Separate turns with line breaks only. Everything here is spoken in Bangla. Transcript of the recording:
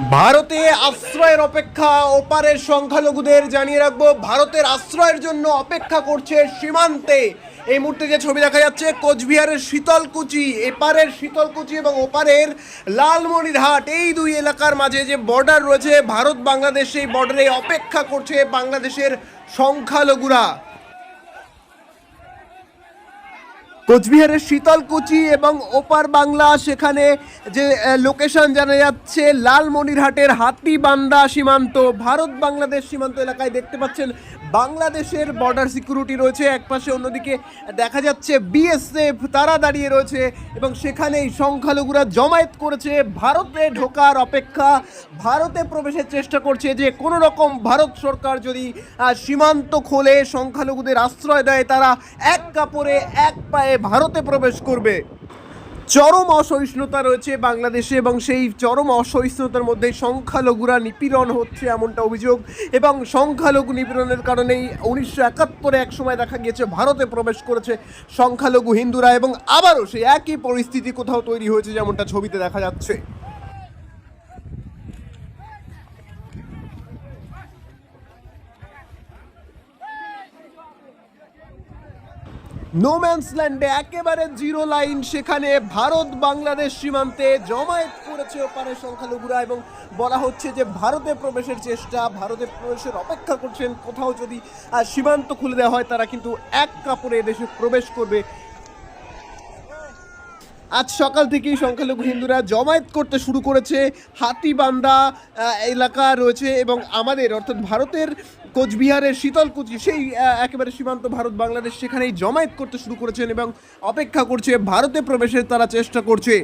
ভারতে আশ্রয়ের অপেক্ষা ওপারের সংখ্যালঘুদের জানিয়ে রাখব, ভারতের আশ্রয়ের জন্য অপেক্ষা করছে সীমান্তে। এই মুহূর্তে যে ছবি দেখা যাচ্ছে, কোচবিহারের শীতলকুচি, এপারের শীতলকুচি এবং ওপারের লালমনিরহাট, এই দুই এলাকার মাঝে যে বর্ডার রয়েছে ভারত বাংলাদেশ সেই বর্ডারে অপেক্ষা করছে বাংলাদেশের সংখ্যালঘুরা। কোচবিহারের শীতলকুচি এবং ওপার বাংলা সেখানে যে লোকেশন জানা যাচ্ছে, লালমনিরহাটের হাতিবান্ধা সীমান্ত। ভারত বাংলাদেশ সীমান্ত এলাকায় দেখতে পাচ্ছেন, বাংলাদেশের বর্ডার সিকিউরিটি রয়েছে একপাশে অন্যদিকে দেখা যাচ্ছে বিএসএফ তারা দাঁড়িয়ে রয়েছে এবং সেখানেই সংখ্যালঘুরা জমায়েত করেছে। ভারতে ঢোকার অপেক্ষা, ভারতে প্রবেশের চেষ্টা করছে যে, কোনো রকম ভারত সরকার যদি সীমান্ত খোলে, সংখ্যালঘুদের আশ্রয় দেয়, তারা এক কাপড়ে এক পায়ে ভারতে প্রবেশ করবে। চরম অসহিষ্ণুতা রয়েছে বাংলাদেশে এবং সেই চরম অসহিষ্ণুতার মধ্যে সংখ্যালঘুরা নিপীড়ন হচ্ছে এমনটা অভিযোগ এবং সংখ্যালঘু নিপীড়নের কারণেই উনিশশো একাত্তরে এক সময় দেখা গিয়েছে ভারতে প্রবেশ করেছে সংখ্যালঘু হিন্দুরা এবং আবারও সেই একই পরিস্থিতি কোথাও তৈরি হয়েছে যেমনটা ছবিতে দেখা যাচ্ছে। নোম্যান্স ল্যান্ডে একেবারে জিরো লাইন সেখানে ভারত বাংলাদেশ সীমান্তে জমায়েত করেছে ওপারের সংখ্যালঘুরা এবং বলা হচ্ছে যে ভারতে প্রবেশের চেষ্টা, ভারতে প্রবেশের অপেক্ষা করছেন। কোথাও যদি সীমান্ত খুলে দেওয়া হয়, তারা কিন্তু এক কাপড়ে দেশে প্রবেশ করবে। আজ সকাল থেকেই সংখ্যালঘু হিন্দুরা জমায়েত করতে শুরু করেছে। হাতিবান্দা এলাকা রয়েছে এবং আমাদের, অর্থাৎ ভারতের কোচবিহারের শীতলকুচি, সেই একেবারে সীমান্ত ভারত বাংলাদেশ, সেখানেই জমায়েত করতে শুরু করেছেন এবং অপেক্ষা করছে, ভারতে প্রবেশের তারা চেষ্টা করছে।